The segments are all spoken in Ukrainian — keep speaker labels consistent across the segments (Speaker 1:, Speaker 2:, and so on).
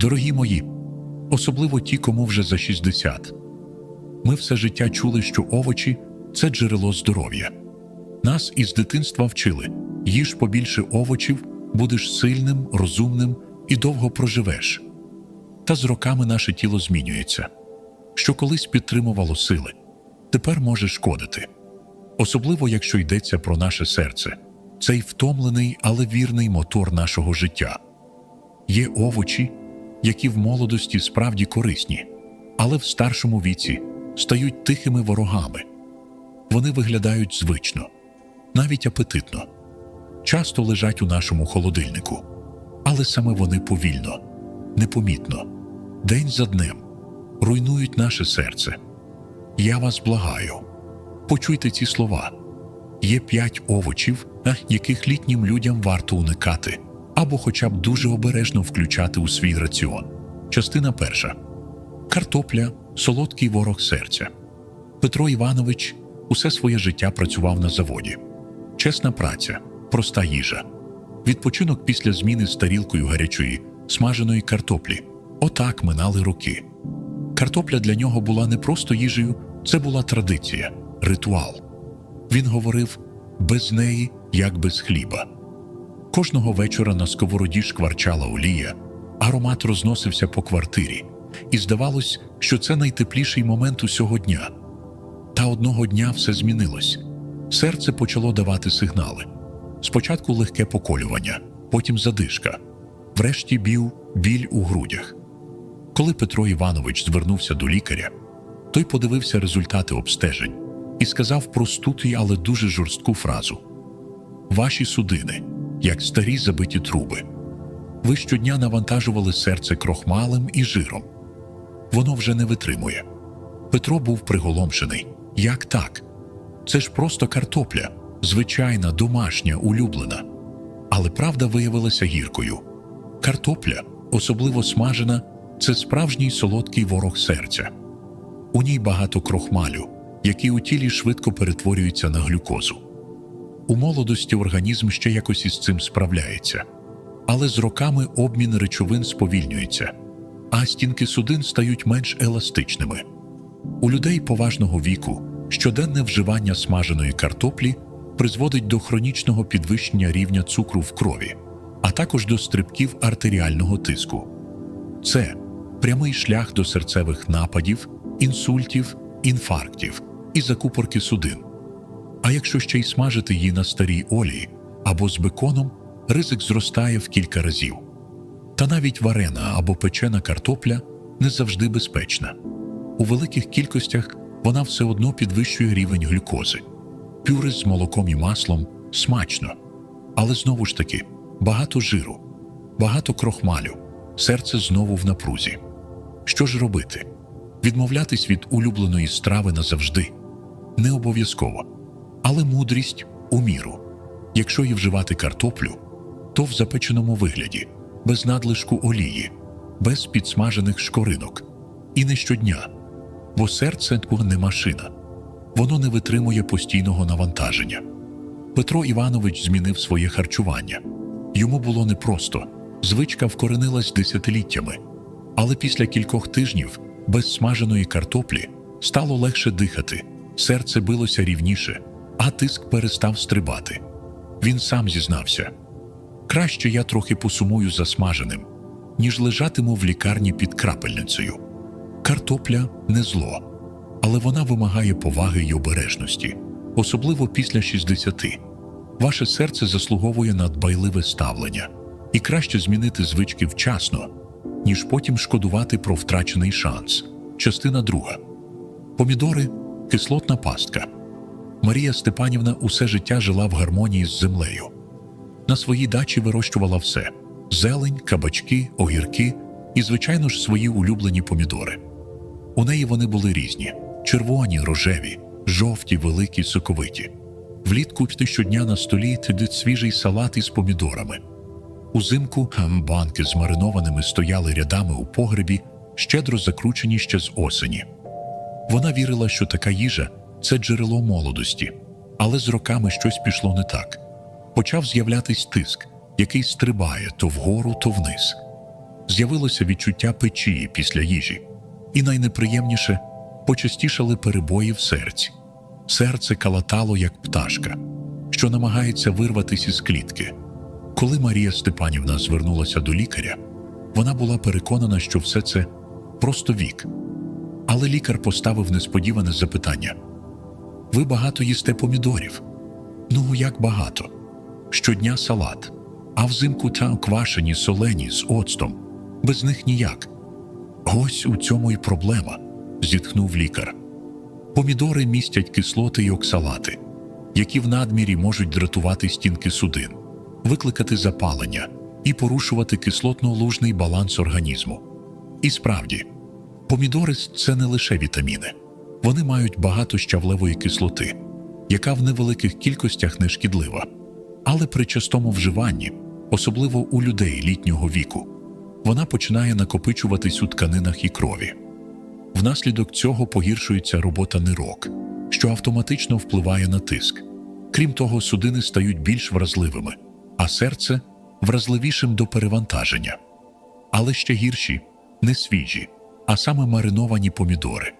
Speaker 1: Дорогі мої, особливо ті, кому вже за 60. Ми все життя чули, що овочі це джерело здоров'я. Нас із дитинства вчили їж побільше овочів, будеш сильним, розумним і довго проживеш. Та з роками наше тіло змінюється. Що колись підтримувало сили, тепер може шкодити. Особливо, якщо йдеться про наше серце, цей втомлений, але вірний мотор нашого життя. Є овочі, які в молодості справді корисні, але в старшому віці стають тихими ворогами. Вони виглядають звично, навіть апетитно, часто лежать у нашому холодильнику, але саме вони повільно, непомітно, день за днем руйнують наше серце. Я вас благаю, почуйте ці слова. Є п'ять овочів, яких літнім людям варто уникати, або хоча б дуже обережно включати у свій раціон. Частина перша картопля солодкий ворог серця. Петро Іванович усе своє життя працював на заводі. Чесна праця, проста їжа. Відпочинок після зміни з тарілкою гарячої, смаженої картоплі. Отак минали роки. Картопля для нього була не просто їжею, це була традиція, ритуал. Він говорив без неї, як без хліба. Кожного вечора на сковороді шкварчала олія, аромат розносився по квартирі, і здавалось, що це найтепліший момент усього дня. Та одного дня все змінилось. Серце почало давати сигнали. Спочатку легке поколювання, потім задишка, врешті бів біль у грудях. Коли Петро Іванович звернувся до лікаря, той подивився результати обстежень і сказав просту, але дуже жорстку фразу: Ваші судини, як старі забиті труби. Ви щодня навантажували серце крохмалем і жиром. Воно вже не витримує. Петро був приголомшений. Як так? Це ж просто картопля, звичайна, домашня, улюблена. Але правда виявилася гіркою. Картопля, особливо смажена, це справжній солодкий ворог серця. У ній багато крохмалю, який у тілі швидко перетворюється на глюкозу. У молодості організм ще якось із цим справляється, але з роками обмін речовин сповільнюється, а стінки судин стають менш еластичними. У людей поважного віку щоденне вживання смаженої картоплі призводить до хронічного підвищення рівня цукру в крові, а також до стрибків артеріального тиску. Це прямий шлях до серцевих нападів, інсультів, інфарктів і закупорки судин. А якщо ще й смажити її на старій олії або з беконом, ризик зростає в кілька разів. Та навіть варена або печена картопля не завжди безпечна. У великих кількостях вона все одно підвищує рівень глюкози. Пюре з молоком і маслом смачно, але знову ж таки багато жиру, багато крохмалю, серце знову в напрузі. Що ж робити? Відмовлятись від улюбленої страви назавжди не обов'язково, але мудрість у міру. Якщо і вживати картоплю, то в запеченому вигляді, без надлишку олії, без підсмажених шкоринок і не щодня, бо серце не машина, воно не витримує постійного навантаження. Петро Іванович змінив своє харчування. Йому було непросто, звичка вкоренилась десятиліттями, але після кількох тижнів без смаженої картоплі стало легше дихати, серце билося рівніше, а тиск перестав стрибати. Він сам зізнався краще я трохи посумую за смаженим, ніж лежатиму в лікарні під крапельницею. Картопля не зло, але вона вимагає поваги й обережності, особливо після 60. Ваше серце заслуговує на дбайливе ставлення, і краще змінити звички вчасно, ніж потім шкодувати про втрачений шанс. Частина друга. Помідори кислотна пастка. Марія Степанівна усе життя жила в гармонії з землею. На своїй дачі вирощувала все: зелень, кабачки, огірки і, звичайно ж, свої улюблені помідори. У неї вони були різні: червоні, рожеві, жовті, великі, соковиті. Влітку щодня на столі тидить свіжий салат із помідорами. Узимку банки з маринованими стояли рядами у погребі, щедро закручені ще з осені. Вона вірила, що така їжа це джерело молодості, але з роками щось пішло не так. Почав з'являтись тиск, який стрибає то вгору, то вниз. з'явилося відчуття печії після їжі, і найнеприємніше почастішали перебої в серці. Серце калатало, як пташка, що намагається вирватися із клітки. Коли Марія Степанівна звернулася до лікаря, вона була переконана, що все це просто вік. Але лікар поставив несподіване запитання: Ви багато їсте помідорів? Ну, як багато? Щодня салат, а взимку та квашені, солені з оцтом. Без них ніяк. Ось у цьому й проблема, зітхнув лікар. Помідори містять кислоти й оксалати, які в надмірі можуть дратувати стінки судин, викликати запалення і порушувати кислотно-лужний баланс організму. І справді, помідори це не лише вітаміни, вони мають багато щавлевої кислоти, яка в невеликих кількостях не шкідлива, але при частому вживанні, особливо у людей літнього віку, вона починає накопичуватись у тканинах і крові. Внаслідок цього погіршується робота нирок, що автоматично впливає на тиск. Крім того, судини стають більш вразливими, а серце вразливішим до перевантаження. Але ще гірші не свіжі, а саме мариновані помідори.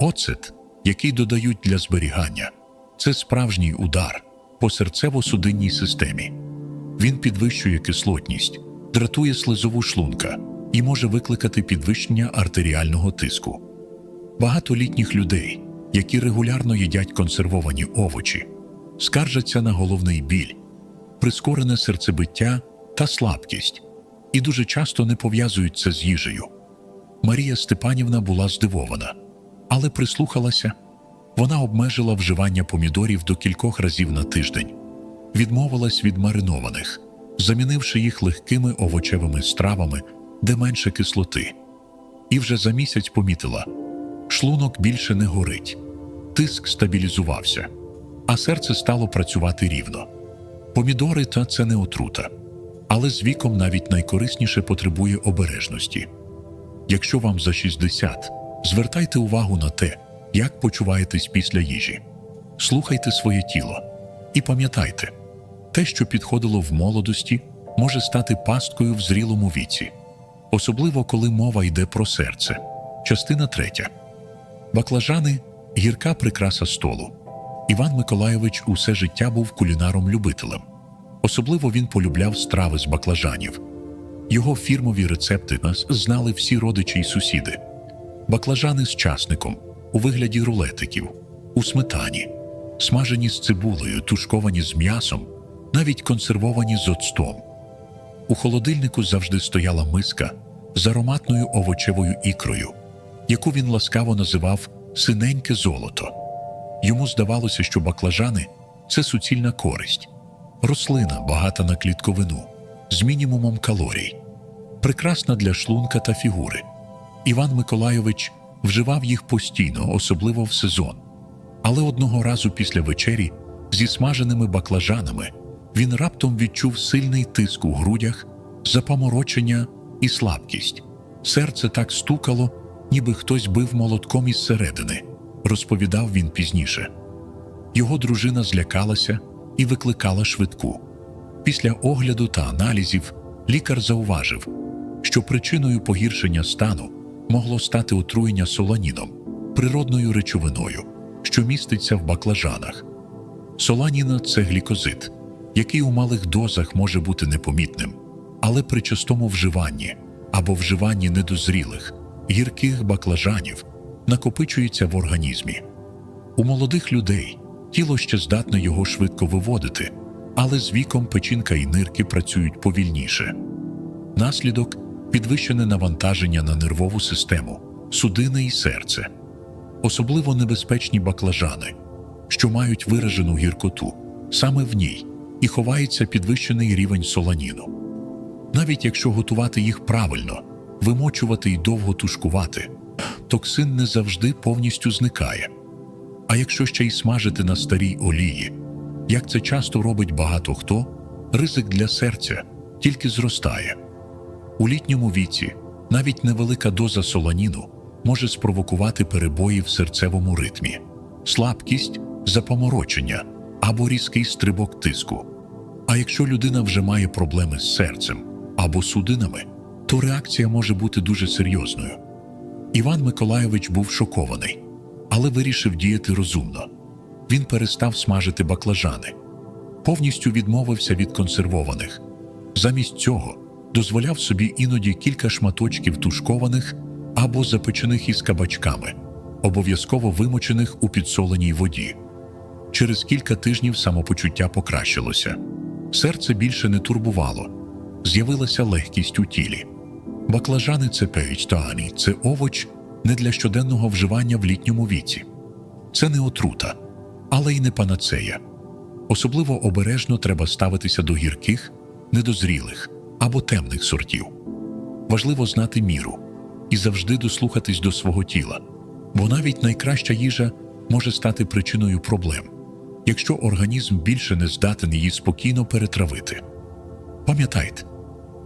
Speaker 1: Оцет, який додають для зберігання, це справжній удар по серцево-судинній системі. Він підвищує кислотність, дратує слизову шлунка і може викликати підвищення артеріального тиску. Багато літніх людей, які регулярно їдять консервовані овочі, скаржаться на головний біль, прискорене серцебиття та слабкість, і дуже часто не пов'язують це з їжею. Марія Степанівна була здивована, але прислухалася. Вона обмежила вживання помідорів до кількох разів на тиждень, відмовилась від маринованих, замінивши їх легкими овочевими стравами, де менше кислоти. І вже за місяць помітила шлунок більше не горить, тиск стабілізувався, а серце стало працювати рівно. Помідори та це не отрута, але з віком навіть найкорисніше потребує обережності. Якщо вам за 60, звертайте увагу на те, як почуваєтесь після їжі. Слухайте своє тіло і пам'ятайте, те, що підходило в молодості, може стати пасткою в зрілому віці, особливо коли мова йде про серце. Частина третя. Баклажани гірка прикраса столу. Іван Миколайович усе життя був кулінаром-любителем. Особливо він полюбляв страви з баклажанів. Його фірмові рецепти нас знали всі родичі й сусіди. Баклажани з часником у вигляді рулетиків, у сметані, смажені з цибулею, тушковані з м'ясом, навіть консервовані з оцтом. У холодильнику завжди стояла миска з ароматною овочевою ікрою, яку він ласкаво називав синеньке золото. Йому здавалося, що баклажани це суцільна користь, рослина, багата на клітковину, з мінімумом калорій, прекрасна для шлунка та фігури. Іван Миколайович вживав їх постійно, особливо в сезон. Але одного разу після вечері зі смаженими баклажанами він раптом відчув сильний тиск у грудях, запаморочення і слабкість. Серце так стукало, ніби хтось бив молотком із середини, розповідав він пізніше. Його дружина злякалася і викликала швидку. Після огляду та аналізів лікар зауважив, що причиною погіршення стану могло стати отруєння соланіном, природною речовиною, що міститься в баклажанах. Соланіна це глікозид, який у малих дозах може бути непомітним, але при частому вживанні або вживанні недозрілих, гірких баклажанів накопичується в організмі. У молодих людей тіло ще здатне його швидко виводити, але з віком печінка і нирки працюють повільніше. Наслідок підвищене навантаження на нервову систему, судини і серце, особливо небезпечні баклажани, що мають виражену гіркоту, саме в ній і ховається підвищений рівень соланіну. Навіть якщо готувати їх правильно, вимочувати і довго тушкувати, токсин не завжди повністю зникає. А якщо ще й смажити на старій олії, як це часто робить багато хто, ризик для серця тільки зростає. У літньому віці навіть невелика доза соланіну може спровокувати перебої в серцевому ритмі, слабкість, запоморочення або різкий стрибок тиску. А якщо людина вже має проблеми з серцем або судинами, то реакція може бути дуже серйозною. Іван Миколайович був шокований, але вирішив діяти розумно. Він перестав смажити баклажани, повністю відмовився від консервованих. Замість цього дозволяв собі іноді кілька шматочків тушкованих або запечених із кабачками, обов'язково вимочених у підсоленій воді. Через кілька тижнів самопочуття покращилося. Серце більше не турбувало, з'явилася легкість у тілі. Баклажани це пейчтаані, це овоч не для щоденного вживання в літньому віці. Це не отрута, але й не панацея. Особливо обережно треба ставитися до гірких, недозрілих або темних сортів. Важливо знати міру і завжди дослухатись до свого тіла, бо навіть найкраща їжа може стати причиною проблем, якщо організм більше не здатен її спокійно перетравити. Пам'ятайте,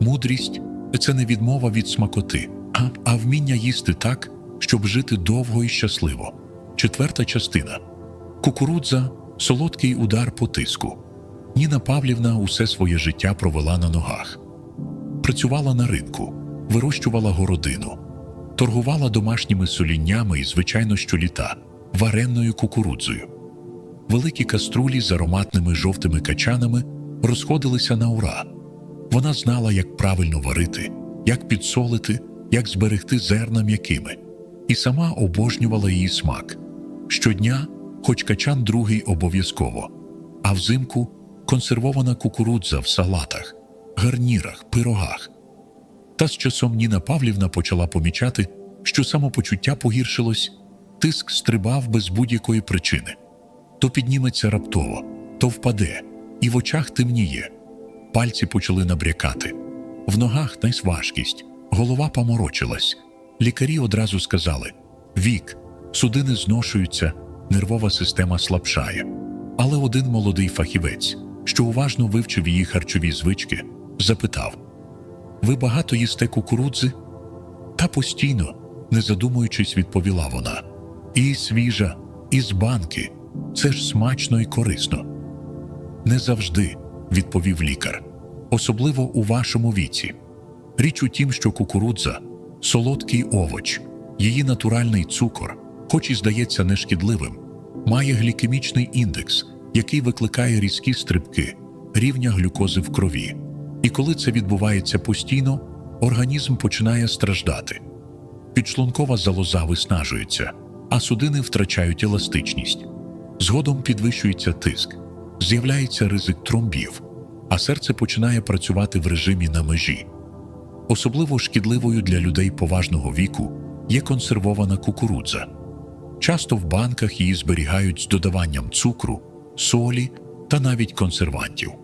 Speaker 1: мудрість це не відмова від смакоти, а, а вміння їсти так, щоб жити довго і щасливо. Четверта частина кукурудза солодкий удар по тиску. Ніна Павлівна усе своє життя провела на ногах, працювала на ринку, вирощувала городину, торгувала домашніми соліннями і, звичайно, щоліта варенною кукурудзою. Великі каструлі з ароматними жовтими качанами розходилися на ура. Вона знала, як правильно варити, як підсолити, як зберегти зерна м'якими, і сама обожнювала її смак. Щодня, хоч качан другий обов'язково, а взимку консервована кукурудза в салатах, гарнірах, пирогах. Та з часом Ніна Павлівна почала помічати, що самопочуття погіршилось, тиск стрибав без будь-якої причини. То підніметься раптово, то впаде, і в очах темніє. Пальці почали набрякати. В ногах найсважкість, голова поморочилась. Лікарі одразу сказали: вік, судини зношуються, нервова система слабшає. Але один молодий фахівець, що уважно вивчив її харчові звички, запитав: Ви багато їсте кукурудзи? Та постійно, не задумуючись, відповіла вона. І свіжа, і з банки. Це ж смачно і корисно. Не завжди, відповів лікар, особливо у вашому віці. Річ у тім, що кукурудза солодкий овоч, її натуральний цукор, хоч і здається нешкідливим, має глікемічний індекс, який викликає різкі стрибки рівня глюкози в крові. І коли це відбувається постійно, організм починає страждати. Підшлункова залоза виснажується, а судини втрачають еластичність. Згодом підвищується тиск, з'являється ризик тромбів, а серце починає працювати в режимі на межі. Особливо шкідливою для людей поважного віку є консервована кукурудза. Часто в банках її зберігають з додаванням цукру, солі та навіть консервантів.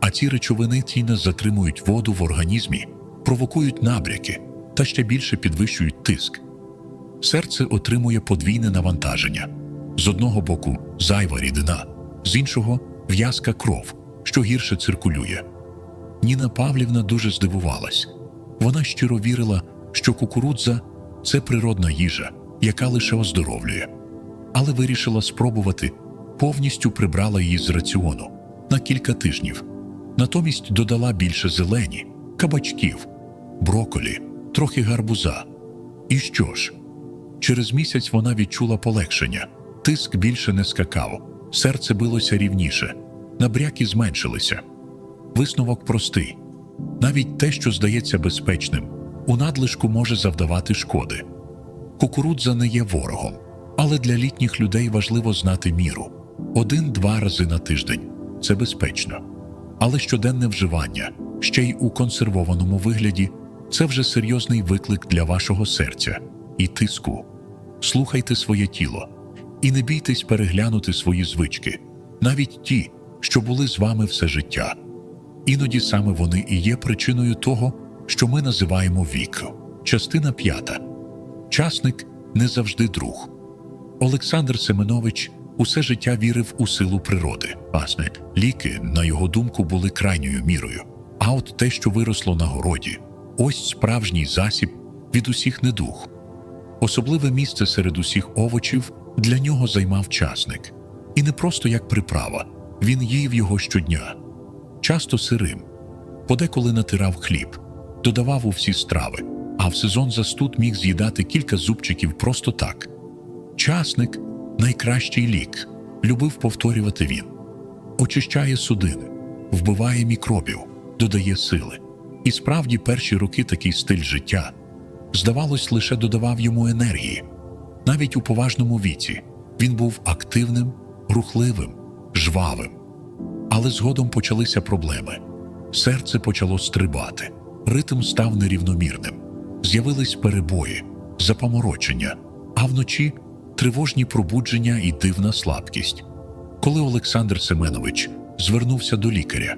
Speaker 1: А ці речовини тіна затримують воду в організмі, провокують набряки та ще більше підвищують тиск. Серце отримує подвійне навантаження з одного боку зайва рідина, з іншого в'язка кров, що гірше циркулює. Ніна Павлівна дуже здивувалась. Вона щиро вірила, що кукурудза це природна їжа, яка лише оздоровлює, але вирішила спробувати, повністю прибрала її з раціону на кілька тижнів. Натомість додала більше зелені, кабачків, броколі, трохи гарбуза. І що ж? Через місяць вона відчула полегшення, тиск більше не скакав, серце билося рівніше, набряки зменшилися. Висновок простий: навіть те, що здається безпечним, у надлишку може завдавати шкоди. Кукурудза не є ворогом, але для літніх людей важливо знати міру один-два рази на тиждень це безпечно. Але щоденне вживання, ще й у консервованому вигляді, це вже серйозний виклик для вашого серця і тиску. Слухайте своє тіло і не бійтесь переглянути свої звички, навіть ті, що були з вами все життя. Іноді саме вони і є причиною того, що ми називаємо вік. Частина п'ята. Часник не завжди друг. Олександр Семенович усе життя вірив у силу природи. Власне, ліки, на його думку, були крайньою мірою. А от те, що виросло на городі, ось справжній засіб від усіх недуг. Особливе місце серед усіх овочів для нього займав часник. І не просто як приправа, він їв його щодня, часто сирим, подеколи натирав хліб, додавав у всі страви, а в сезон застуд міг з'їдати кілька зубчиків просто так. Часник найкращий лік, любив повторювати він. Очищає судини, вбиває мікробів, додає сили. І справді перші роки такий стиль життя, здавалось, лише додавав йому енергії. Навіть у поважному віці він був активним, рухливим, жвавим. Але згодом почалися проблеми. Серце почало стрибати, ритм став нерівномірним. З'явились перебої, запаморочення, а вночі тривожні пробудження і дивна слабкість. Коли Олександр Семенович звернувся до лікаря,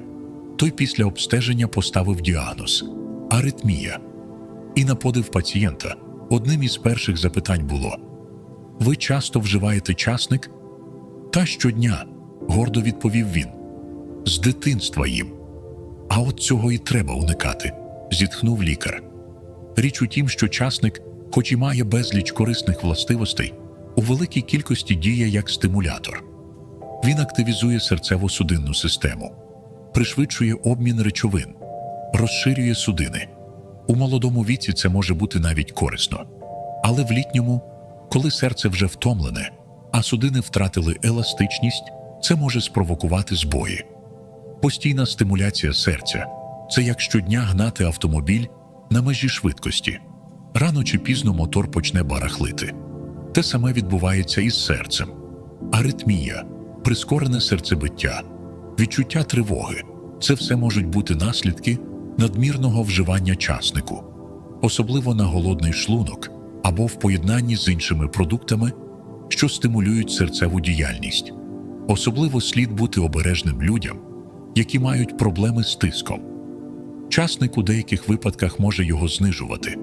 Speaker 1: той після обстеження поставив діагноз аритмія. І на подив пацієнта одним із перших запитань було: Ви часто вживаєте часник? Та щодня, гордо відповів він. З дитинства їм. А от цього і треба уникати, зітхнув лікар. Річ у тім, що часник, хоч і має безліч корисних властивостей, у великій кількості діє як стимулятор. Він активізує серцево-судинну систему, пришвидшує обмін речовин, розширює судини. У молодому віці це може бути навіть корисно. Але в літньому, коли серце вже втомлене, а судини втратили еластичність, це може спровокувати збої. Постійна стимуляція серця це як щодня гнати автомобіль на межі швидкості. Рано чи пізно мотор почне барахлити. Те саме відбувається із серцем. Аритмія, прискорене серцебиття, відчуття тривоги це все можуть бути наслідки надмірного вживання часнику, особливо на голодний шлунок або в поєднанні з іншими продуктами, що стимулюють серцеву діяльність. Особливо слід бути обережним людям, які мають проблеми з тиском. Часник у деяких випадках може його знижувати,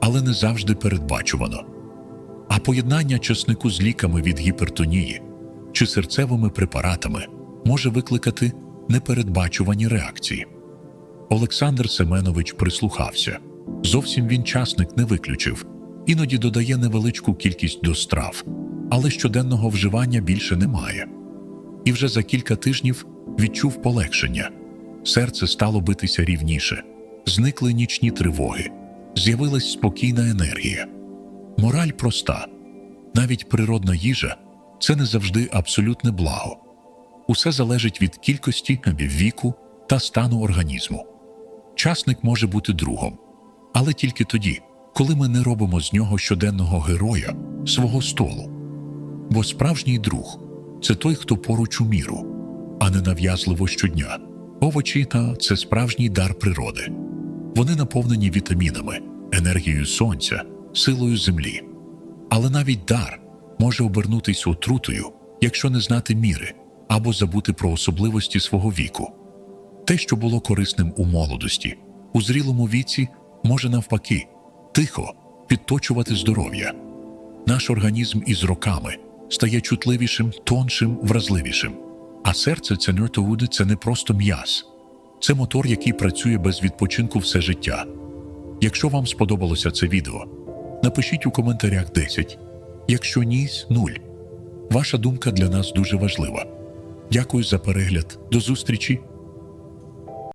Speaker 1: але не завжди передбачувано. А поєднання часнику з ліками від гіпертонії чи серцевими препаратами може викликати непередбачувані реакції. Олександр Семенович прислухався. Зовсім він часник не виключив, іноді додає невеличку кількість до страв, але щоденного вживання більше немає. І вже за кілька тижнів відчув полегшення. Серце стало битися рівніше, зникли нічні тривоги, з'явилась спокійна енергія. Мораль проста навіть природна їжа це не завжди абсолютне благо. Усе залежить від кількості, віку та стану організму. Часник може бути другом, але тільки тоді, коли ми не робимо з нього щоденного героя свого столу. Бо справжній друг це той, хто поруч у міру, а не нав'язливо щодня. Овочі та це справжній дар природи. Вони наповнені вітамінами, енергією сонця, силою землі. Але навіть дар може обернутися отрутою, якщо не знати міри або забути про особливості свого віку. Те, що було корисним у молодості, у зрілому віці може навпаки тихо підточувати здоров'я. Наш організм із роками стає чутливішим, тоншим, вразливішим. А серце це нертовуди це не просто м'яз, це мотор, який працює без відпочинку все життя. Якщо вам сподобалося це відео, напишіть у коментарях 10, якщо ні, 0. Ваша думка для нас дуже важлива. Дякую за перегляд. До зустрічі